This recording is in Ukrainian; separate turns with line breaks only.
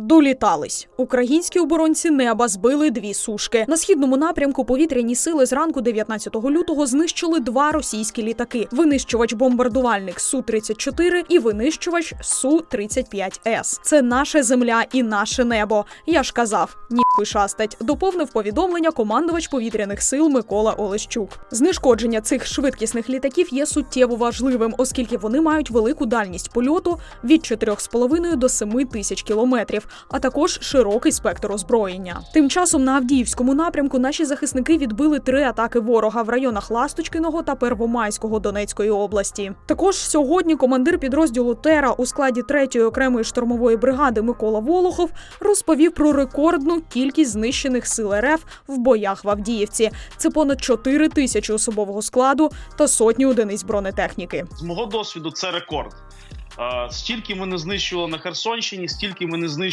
Долітались. Українські оборонці неба збили дві сушки. На східному напрямку повітряні сили зранку 19 лютого знищили два російські літаки: винищувач-бомбардувальник Су-34 і винищувач Су-35С. Це наша земля і наше небо. Я ж казав, ніхуй шастать. Доповнив повідомлення командувач повітряних сил Микола Олещук. Знешкодження цих швидкісних літаків є суттєво важливим, оскільки вони мають велику дальність польоту від 4,5 до 7 тисяч кілометрів, а також широкий спектр озброєння. Тим часом на Авдіївському напрямку наші захисники відбили три атаки ворога в районах Ласточкиного та Первомайського Донецької області. Також сьогодні командир підрозділу Тера у складі 3-ї окремої штурмової бригади Микола Волохов розповів про рекордну кількість знищених сил РФ в боях в Авдіївці. Це понад 4 тисячі особового складу та сотні одиниць бронетехніки.
З мого досвіду це рекорд. Стільки ми не знищували на Херсонщині, стільки ми не знищували.